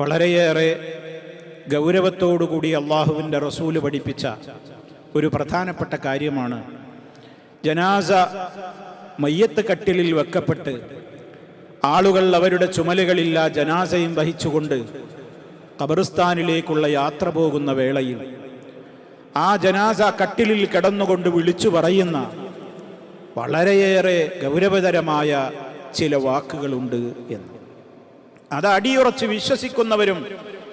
വളരെയേറെ ഗൗരവത്തോടുകൂടി അള്ളാഹുവിന്റെ റസൂൽ പഠിപ്പിച്ച ഒരു പ്രധാനപ്പെട്ട കാര്യമാണ്. ജനാസ മയ്യത്ത് കട്ടിലിൽ വെക്കപ്പെട്ട് ആളുകൾ അവരുടെ ചുമലുകളില്ല ജനാസയും വഹിച്ചുകൊണ്ട് ഖബറിസ്ഥാനിലേക്കുള്ള യാത്ര പോകുന്ന വേളയിൽ ആ ജനാസ കട്ടിലിൽ കിടന്നുകൊണ്ട് വിളിച്ചു പറയുന്ന വളരെയേറെ ഗൗരവതരമായ ചില വാക്കുകളുണ്ട് എന്ന്. അത് അടിയുറച്ച് വിശ്വസിക്കുന്നവരും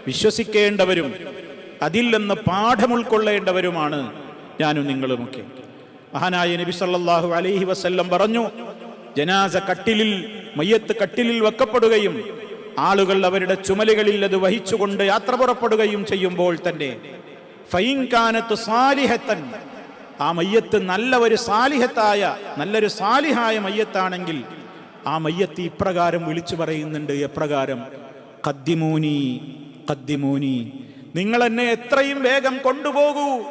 വിശ്വസിക്കേണ്ടവരും അതിൽ നിന്ന് പാഠം ഉൾക്കൊള്ളേണ്ടവരുമാണ് ഞാനും നിങ്ങളുമൊക്കെ. മഹാനായ നബി സല്ലാഹു അലൈഹി വസ്ല്ലം പറഞ്ഞു ജനാസ കട്ടിലിൽ മയ്യത്ത് കട്ടിലിൽ വെക്കപ്പെടുകയും ആളുകൾ അവരുടെ ചുമലുകളിൽ അത് വഹിച്ചുകൊണ്ട് യാത്ര പുറപ്പെടുകയും ചെയ്യുമ്പോൾ തന്നെ ഫൈൻകാനത്ത് സാലിഹത്തൻ ആ മയ്യത്ത് നല്ല ഒരു സാലിഹത്തായ നല്ലൊരു സാലിഹായ മയ്യത്താണെങ്കിൽ ആ മയ്യത്ത് ഇപ്രകാരം വിളിച്ചു പറയുന്നുണ്ട് എപ്രകാരം? കദ്ദിമൂനി കദ്ദിമൂനി നിങ്ങൾ എന്നെ എത്രയും വേഗം കൊണ്ടുപോകൂ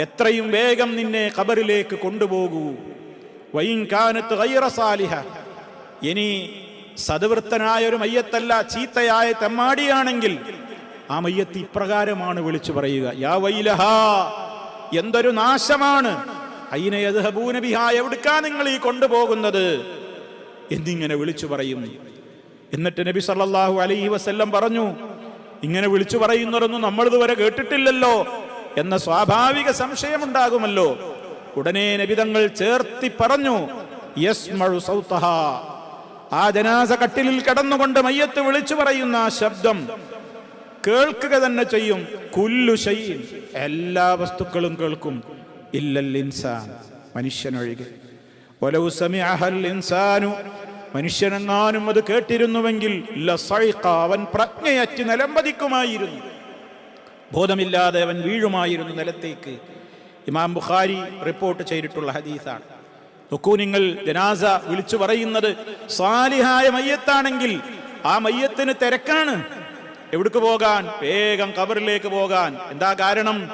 എത്രയും വേഗം നിന്നെ ഖബറിലേക്ക് കൊണ്ടുപോകൂ. വൈൻകാനത്ത് ഗൈറ സാലിഹ. ഇനി സദവൃത്തനായ ഒരു മയ്യത്തല്ല ചീത്തയായ തെമ്മാടിയാണെങ്കിൽ ആ മയ്യത്ത് ഇപ്രകാരമാണ് വിളിച്ചു പറയുക. യാ വൈലഹ എന്തൊരു നാശമാണ്. അയിനെ അയിനയദ്ഹബൂനബിഹ എവിടുക്കാ നിങ്ങൾ ഈ കൊണ്ടുപോകുന്നത്? എന്നിങ്ങനെ വിളിച്ചു പറയും. എന്നിട്ട് നബി സല്ലാഹു അലൈഹി വസ്ല്ലം പറഞ്ഞു ഇങ്ങനെ വിളിച്ചു പറയുന്നവരൊന്നും നമ്മളിതുവരെ കേട്ടിട്ടില്ലല്ലോ എന്ന സ്വാഭാവിക സംശയമുണ്ടാകുമല്ലോ. ഉടനെ നബിതങ്ങൾ ചേർത്തി പറഞ്ഞു ആ ജനാസ കട്ടിലിൽ കടന്നുകൊണ്ട് മയ്യത്ത് വിളിച്ചു പറയുന്ന ആ ശബ്ദം കേൾക്കുക തന്നെ ചെയ്യും. കുല്ലു എല്ലാ വസ്തുക്കളും കേൾക്കും. ഇല്ലൽ ഇൻസാൻ. മനുഷ്യനൊഴികെ. വലൗ സമിഅഹൽ ഇൻസാനു മനുഷ്യനെങ്ങാനും അത് കേട്ടിരുന്നുവെങ്കിൽ അവൻ പ്രജ്ഞയറ്റ് നിലംപതിക്കുമായിരുന്നു. ബോധമില്ലാതെ അവൻ വീഴുമായിരുന്നു നിലത്തേക്ക്. ഇമാം ബുഖാരി റിപ്പോർട്ട് ചെയ്തിട്ടുള്ള ഹദീസാണ്. നോക്കൂ നിങ്ങൾ ജനാസ വിളിച്ചു പറയുന്നത് സാലിഹായ മയ്യത്താണെങ്കിൽ ആ മയ്യത്തിന് തിരക്കാണ്. എവിടേക്ക് പോകാൻ? വേഗം കബറിലേക്ക് പോകാൻ. എന്താ കാരണം?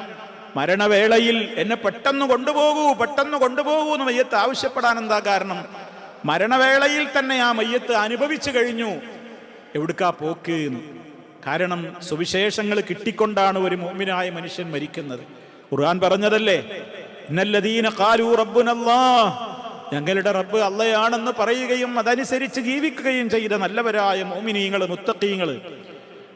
മരണവേളയിൽ എന്നെ പെട്ടെന്ന് കൊണ്ടുപോകൂ പെട്ടെന്ന് കൊണ്ടുപോകൂ എന്ന് മയ്യത്ത് ആവശ്യപ്പെടാൻ എന്താ കാരണം? മരണവേളയിൽ തന്നെ ആ മയ്യത്ത് അനുഭവിച്ചു കഴിഞ്ഞു. എവിടുക്കാ പോക്ക് എന്ന്. കാരണം സുവിശേഷങ്ങൾ കിട്ടിക്കൊണ്ടാണ് ഒരു മോമിനായ മനുഷ്യൻ മരിക്കുന്നത്. ഖുർആൻ പറഞ്ഞതല്ലേ? ഇന്നല്ലദീന കാലൂ റബ്ബുനല്ലാ. ഞങ്ങളുടെ റബ്ബ് അള്ളയാണെന്ന് പറയുകയും അതനുസരിച്ച് ജീവിക്കുകയും ചെയ്ത നല്ലവരായ മോമിനീങ്ങൾ മുത്തക്കീങ്ങൾ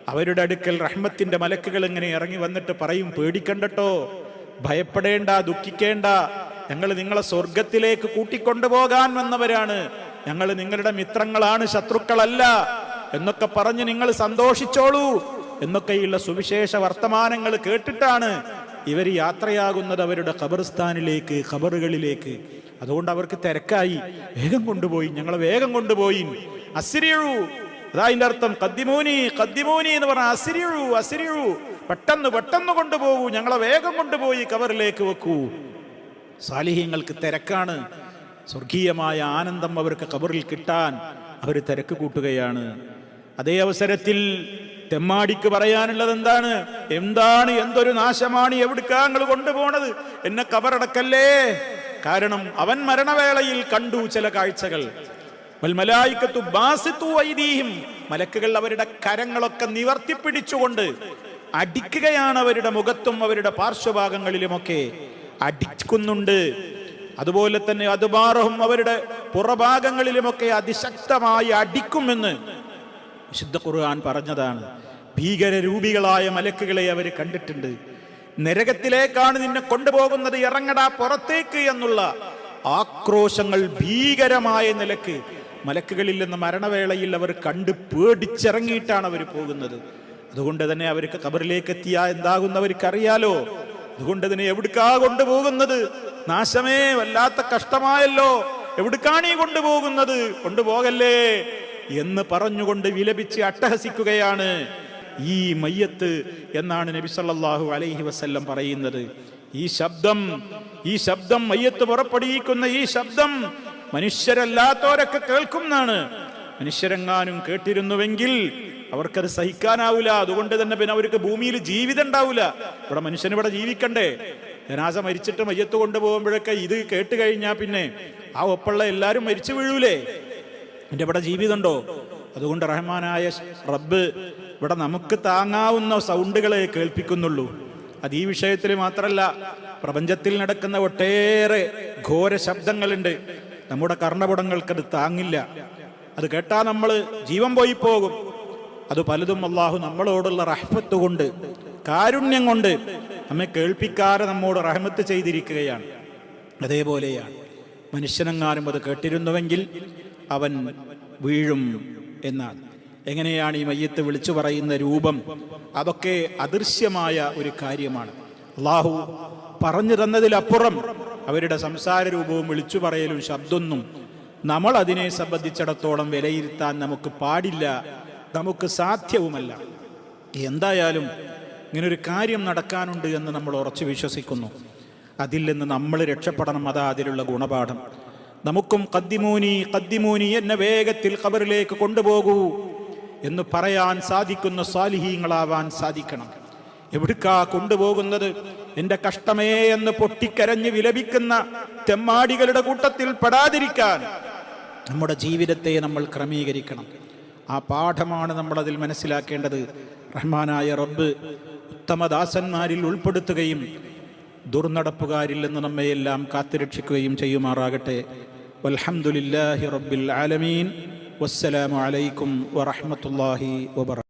അവരുടെ അടുക്കൽ റഹ്മത്തിന്റെ മലക്കുകൾ ഇങ്ങനെ ഇറങ്ങി വന്നിട്ട് പറയും പേടിക്കണ്ടട്ടോ. ഭയപ്പെടേണ്ട ദുഃഖിക്കേണ്ട. ഞങ്ങൾ നിങ്ങളെ സ്വർഗത്തിലേക്ക് കൂട്ടിക്കൊണ്ടുപോകാൻ വന്നവരാണ്. ഞങ്ങൾ നിങ്ങളുടെ മിത്രങ്ങളാണ് ശത്രുക്കളല്ല. എന്നൊക്കെ പറഞ്ഞ് നിങ്ങൾ സന്തോഷിച്ചോളൂ. എന്നൊക്കെയുള്ള സുവിശേഷ വർത്തമാനങ്ങൾ കേട്ടിട്ടാണ് ഇവർ യാത്രയാകുന്നത് അവരുടെ ഖബർസ്ഥാനിലേക്ക് ഖബറുകളിലേക്ക്. അതുകൊണ്ട് അവർക്ക് തിരക്കായി. വേഗം കൊണ്ടുപോയി ഞങ്ങളെ വേഗം കൊണ്ടുപോയി. അസിരിയഴു അതാ അതിന്റെ അർത്ഥം. കദ്ദിമൂനി കദ്ദിമൂനി എന്ന് പറഞ്ഞ അസിരിയഴു അസിരിയഴു പെട്ടെന്ന് പെട്ടെന്ന് കൊണ്ടുപോകൂ. ഞങ്ങളെ വേഗം കൊണ്ടുപോയി കവറിലേക്ക് വെക്കൂ. സാലിഹ്യങ്ങൾക്ക് തിരക്കാണ്. സ്വർഗീയമായ ആനന്ദം അവർക്ക് കബറിൽ കിട്ടാൻ അവർ തിരക്ക് കൂട്ടുകയാണ്. അതേ അവസരത്തിൽ തെമ്മാടിക്ക് പറയാനുള്ളത് എന്താണ്? എന്താണ് എന്തൊരു നാശമാണ് എവിടുക്കാ നിങ്ങൾ കൊണ്ടുപോണത്? എന്നെ കബറടക്കല്ലേ കാരണം അവൻ മരണവേളയിൽ കണ്ടു ചില കാഴ്ചകൾ. മലക്കുകൾ അവരുടെ കരങ്ങളൊക്കെ നിവർത്തിപ്പിടിച്ചുകൊണ്ട് അടിക്കുകയാണ് അവരുടെ മുഖത്തും അവരുടെ പാർശ്വഭാഗങ്ങളിലുമൊക്കെ. അടിക്കുന്നുണ്ട്. അതുപോലെ തന്നെ അതുബാറഹും അവരുടെ പുറഭാഗങ്ങളിലുമൊക്കെ അതിശക്തമായി അടിക്കുമെന്ന് വിശുദ്ധ ഖുർആൻ പറഞ്ഞതാണ്. ഭീകരരൂപികളായ മലക്കുകളെ അവർ കണ്ടിട്ടുണ്ട്. നരകത്തിലേക്കാണ് നിന്നെ കൊണ്ടുപോകുന്നത് ഇറങ്ങടാ പുറത്തേക്ക് എന്നുള്ള ആക്രോശങ്ങൾ ഭീകരമായ നിലയ്ക്ക് മലക്കുകളിൽ നിന്ന് മരണവേളയിൽ അവർ കണ്ട് പേടിച്ചിറങ്ങിയിട്ടാണ് അവർ പോകുന്നത്. അതുകൊണ്ട് തന്നെ അവർക്ക് കബറിലേക്ക് എത്തിയാ എന്താകുന്നവർക്ക് അറിയാലോ അതുകൊണ്ട് അതിനെ എവിടുക്കാ കൊണ്ടുപോകുന്നത്? നാശമേ വല്ലാത്ത കഷ്ടമായല്ലോ. എവിടുക്കാണ് കൊണ്ടുപോകുന്നത്? കൊണ്ടുപോകല്ലേ എന്ന് പറഞ്ഞുകൊണ്ട് വിലപിച്ച് അട്ടഹസിക്കുകയാണ് ഈ മയ്യത്ത് എന്നാണ് നബി സല്ലല്ലാഹു അലൈഹി വസല്ലം പറയുന്നത്. ഈ ശബ്ദം ഈ ശബ്ദം മയ്യത്ത് പുറപ്പെടുവിക്കുന്ന ഈ ശബ്ദം മനുഷ്യരല്ലാത്തവരൊക്കെ കേൾക്കുന്നതാണ് മനുഷ്യരെങ്ങാനും കേട്ടിരുന്നുവെങ്കിൽ അവർക്കത് സഹിക്കാനാവില്ല അതുകൊണ്ട് തന്നെ പിന്നെ അവർക്ക് ഭൂമിയിൽ ജീവിതം ഉണ്ടാവില്ല ഇവിടെ മനുഷ്യൻ ഇവിടെ ജീവിക്കണ്ടേ. ജനാസ മരിച്ചിട്ട് മയ്യത്ത് കൊണ്ടുപോകുമ്പോഴൊക്കെ ഇത് കേട്ട് കഴിഞ്ഞാൽ പിന്നെ ആ ഒപ്പുള്ള എല്ലാവരും മരിച്ചു വീഴൂലേ. എന്റെ ഇവിടെ ജീവിതമുണ്ടോ? അതുകൊണ്ട് റഹ്മാനായ റബ്ബ് ഇവിടെ നമുക്ക് താങ്ങാവുന്ന സൗണ്ടുകളെ കേൾപ്പിക്കുന്നുള്ളൂ. അത് ഈ വിഷയത്തിൽ മാത്രമല്ല പ്രപഞ്ചത്തിൽ നടക്കുന്ന ഒട്ടേറെ ഘോര ശബ്ദങ്ങളുണ്ട്. നമ്മുടെ കർണപുടങ്ങൾക്കത് താങ്ങില്ല. അത് കേട്ടാൽ നമ്മൾ ജീവൻ പോയി പോകും. അത് പലതും അള്ളാഹു നമ്മളോടുള്ള റഹ്മത്ത് കൊണ്ട് കാരുണ്യം കൊണ്ട് നമ്മെ കേൾപ്പിക്കാതെ നമ്മോട് റഹ്മത്ത് ചെയ്തിരിക്കുകയാണ്. അതേപോലെയാണ്. മനുഷ്യനെങ്ങാനും അത് കേട്ടിരുന്നുവെങ്കിൽ അവൻ വീഴും എന്നാണ്. എങ്ങനെയാണ് ഈ മയ്യത്ത് വിളിച്ചു പറയുന്ന രൂപം? അതൊക്കെ അദൃശ്യമായ ഒരു കാര്യമാണ്. അള്ളാഹു പറഞ്ഞു തന്നതിലപ്പുറം അവരുടെ സംസാര രൂപവും വിളിച്ചു പറയലും ശബ്ദമൊന്നും നമ്മൾ അതിനെ സംബന്ധിച്ചിടത്തോളം വിലയിരുത്താൻ നമുക്ക് പാടില്ല നമുക്ക് സാധ്യവുമല്ല. എന്തായാലും ഇങ്ങനൊരു കാര്യം നടക്കാനുണ്ട് എന്ന് നമ്മൾ ഉറച്ചു വിശ്വസിക്കുന്നു. അതിൽ നിന്ന് നമ്മൾ രക്ഷപ്പെടണം അതാ അതിലുള്ള ഗുണപാഠം. നമുക്കും കദ്ദിമൂനി കദ്ദിമൂനി എന്നെ വേഗത്തിൽ ഖബറിലേക്ക് കൊണ്ടുപോകൂ എന്ന് പറയാൻ സാധിക്കുന്ന സ്വാലിഹീങ്ങളാവാൻ സാധിക്കണം. എവിടുക്കാ കൊണ്ടുപോകുന്നത്? എന്റെ കഷ്ടമേ എന്ന് പൊട്ടിക്കരഞ്ഞ് വിലപിക്കുന്ന തെമ്മാടികളുടെ കൂട്ടത്തിൽ പെടാതിരിക്കാൻ നമ്മുടെ ജീവിതത്തെ നമ്മൾ ക്രമീകരിക്കണം. ആ പാഠമാണ് നമ്മളതിൽ മനസ്സിലാക്കേണ്ടത്. റഹ്മാനായ റബ്ബ് ഉത്തമദാസന്മാരിൽ ഉൾപ്പെടുത്തുകയും ദുർനടപ്പുകാരിൽ നിന്ന് നമ്മയെല്ലാം കാത്തുരക്ഷിക്കുകയും ചെയ്യുമാറാകട്ടെ. വൽഹംദുലില്ലാഹി റബ്ബിൽ ആലമീൻ. വസ്സലാമലൈക്കും അലൈക്കും വറഹ്മത്തുള്ളാഹി വബറ